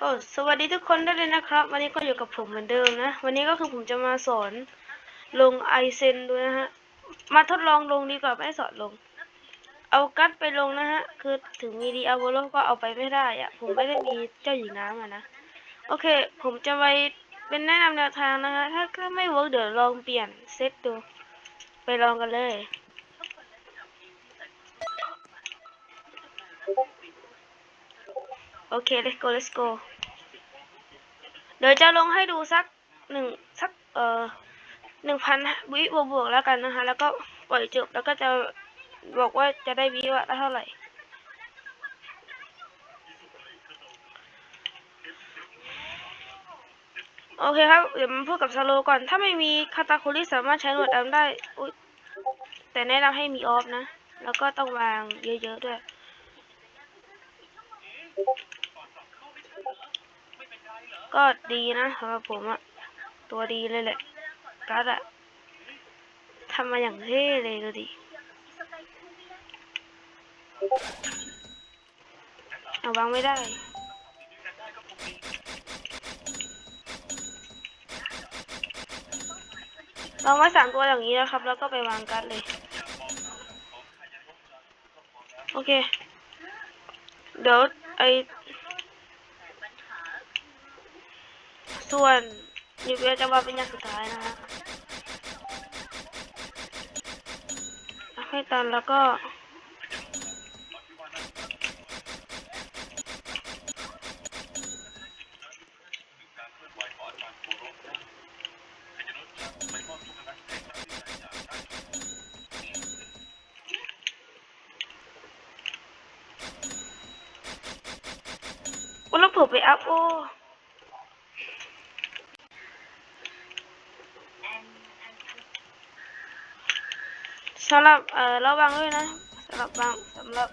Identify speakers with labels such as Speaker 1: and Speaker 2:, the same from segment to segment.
Speaker 1: ก็สวัสดีทุกคนได้เลยนะครับ วันนี้ก็อยู่กับผมเหมือนเดิมนะ วันนี้ก็คือผมจะมาสอนลงไอเซนด้วยนะฮะ มาทดลองลงดีกว่าไม่สอนลง เอากัดไปลงนะฮะ คือถึงมีดีอาโวโลก็เอาไปไม่ได้อะผมไม่ได้มีเจ้าหญิงน้ำอะนะ โอเค ผมจะไปเป็นแนะนำแนวทางนะฮะ ถ้าก็ไม่เวิร์กเดี๋ยวลองเปลี่ยนเซตดู ไปลองกันเลย โอเค let's go let's go เดี๋ยวจะลงให้ดูสักหนึ่งสักเอ่อหนึ่งพันวิบวกๆแล้วกันนะคะ แล้วก็ปล่อยจบแล้วก็จะบอกว่าจะได้วิว่าเท่าไหร่โอเคครับ เดี๋ยวมาพูดกับสโลก่อน ถ้าไม่มีคาตาคุริสามารถใช้หนวดดำได้ แต่แนะนำให้มีออฟนะ แล้วก็ต้องวางเยอะๆด้วย ก็ดีนะสำหรับผมอะตัวดีเลยแหละการ์ดอะทำมาอย่างเท่เลยดูดิเอาวางไม่ได้ลองไว้สามตัวอย่างนี้นะครับ แล้วก็ไปวางการ์ดเลย โอเค เดี๋ยวไอ ส่วนนิวเวียจะมาเป็นอย่างสุดท้ายนะฮะให้ตันแล้วก็โอ้แล้วเผื่อไปอัพโอ สำหรับเอ่อระวังด้วยนะสำหรับบางสำหรับ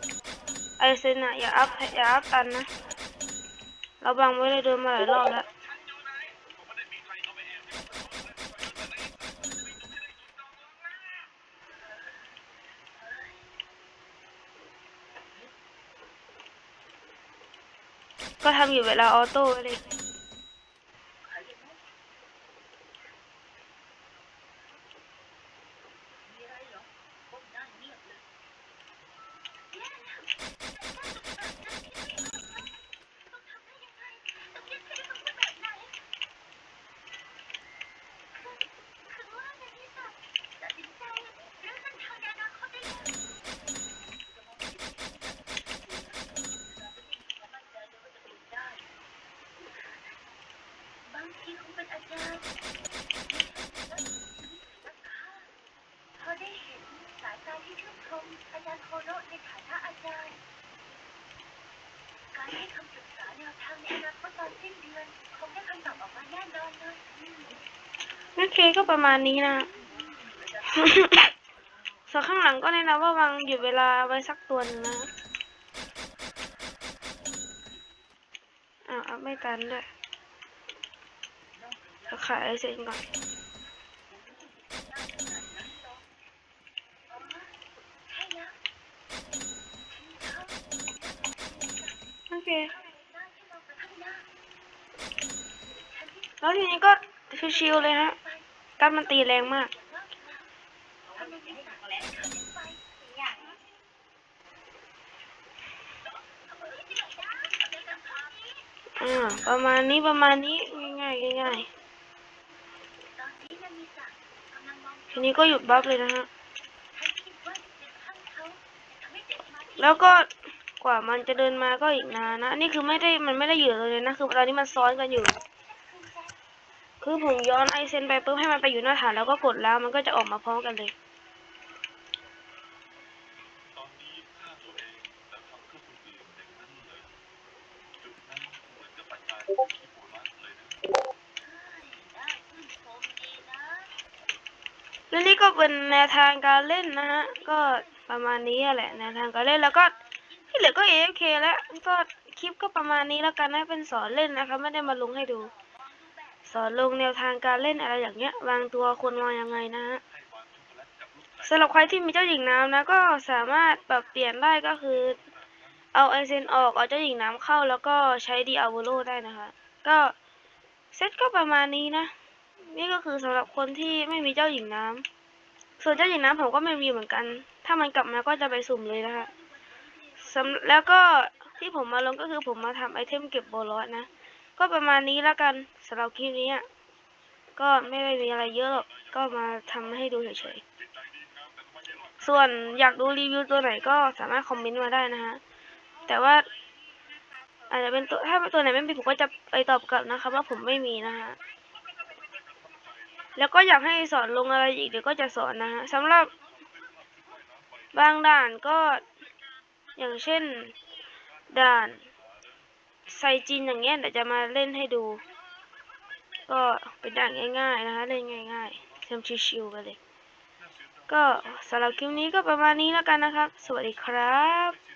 Speaker 1: ไอเซนอะอย่าอัพอย่าอัพตันนะระวังไว้เลยโดนมาหลายรอบแล้วก็ทำอยู่เวลาออโต้เลย
Speaker 2: บางทีคงเป็นอาจารย์พอได้เห็นสายตาที่ชื่นชมอาจารย์โคโนะในฐานะอาจารย์ การให้คำปรึกษาแนวทางในอนาคตตอนสิ้นเดือน คงได้คำตอบออกมาแน่นอนเลยอืม
Speaker 1: โอ เคก็ประมาณนี้นะ ส่วนข้างหลังก็แนะนำว่าวางหยุดเวลาไว้สักตัวนึงนะอ้าวอัพไม่ตันด้วยจะขายไอเซนก่อนโอเคแล้วทีนี้ก็ชิวๆเลยฮะ การมันตีแรงมาก
Speaker 2: ปอย่า
Speaker 1: ประมาณนี้ประมาณนี้ง่ายๆง่ายๆทีนี้ก็หยุดบัฟเลยนะฮะ
Speaker 2: ฉันคิดว่าเด็กข้างเขาจะ
Speaker 1: แล้วก็กว่ามันจะเดินมาก็อีกนานนะนนี่คือไม่ได้มันไม่ได้อยู่เลยนะ คือตอนนี้มันซ้อนกันอยู่ คือผมย้อนไอเซนไปปุ๊บให้มันไปอยู่หน้าฐานแล้วก็กดแล้วมันก็จะออกมาพร้อมกันเลย
Speaker 3: แต่ทำเพื่อคนอื่นอย่างนั้นเลยจุดนั้นเหมือนกับปัจจัยที่โบราณเลยนะ
Speaker 2: นี่
Speaker 1: ก็เป็นแนวทางการเล่นนะฮะ ก็ประมาณนี้แหละแนวทางการเล่นแล้วก็ที่เหลือก็ AFK แล้วก็คลิปก็ประมาณนี้แล้วกันนะเป็นสอนเล่นนะคะไม่ได้มาลงให้ดู อนลงแนวทางการเล่นอะไรอย่างเงี้ย วางตัวคนวางยังไงนะฮะ
Speaker 3: ให้วางช็อกโกแลตกับลูกไก่
Speaker 1: สำหรับใครที่มีเจ้าหญิงน้ำนะ ก็สามารถปรับเปลี่ยนได้ก็คือ เอาไอเซนออกเอาเจ้าหญิงน้ำเข้าแล้วก็ใช้ดีอาโวโลได้นะคะ ก็เซตก็ประมาณนี้นะ นี่ก็คือสำหรับคนที่ไม่มีเจ้าหญิงน้ำส่วนเจ้าหญิงน้ำผมก็ไม่มีเหมือนกัน ถ้ามันกลับมาก็จะไปสุ่มเลยนะคะแล้วก็ที่ผมมาลงก็คือผมมาทำไอเทมเก็บโบลอสนะ ก็ประมาณนี้แล้วกันสำหรับคลิปนี้ก็ไม่ได้มีอะไรเยอะหรอกก็มาทำให้ดูเฉยๆ ส่วนอยากดูรีวิวตัวไหนก็สามารถคอมเมนต์มาได้นะฮะ แต่ว่าอาจจะเป็นตัวถ้าตัวไหนไม่มีผมก็จะไปตอบกลับนะครับว่าผมไม่มีนะฮะ แล้วก็อยากให้สอนลงอะไรอีกเดี๋ยวก็จะสอนนะฮะสำหรับบางด่านก็ อย่างเช่นด่าน ไซจินอย่างเงี้ยเดี๋ยวจะมาเล่นให้ดู ก็เป็นด่านง่ายๆนะคะเล่นง่ายๆทำชิวๆไปเลย ก็สำหรับคลิปนี้ก็ประมาณนี้แล้วกันนะครับ สวัสดีครับ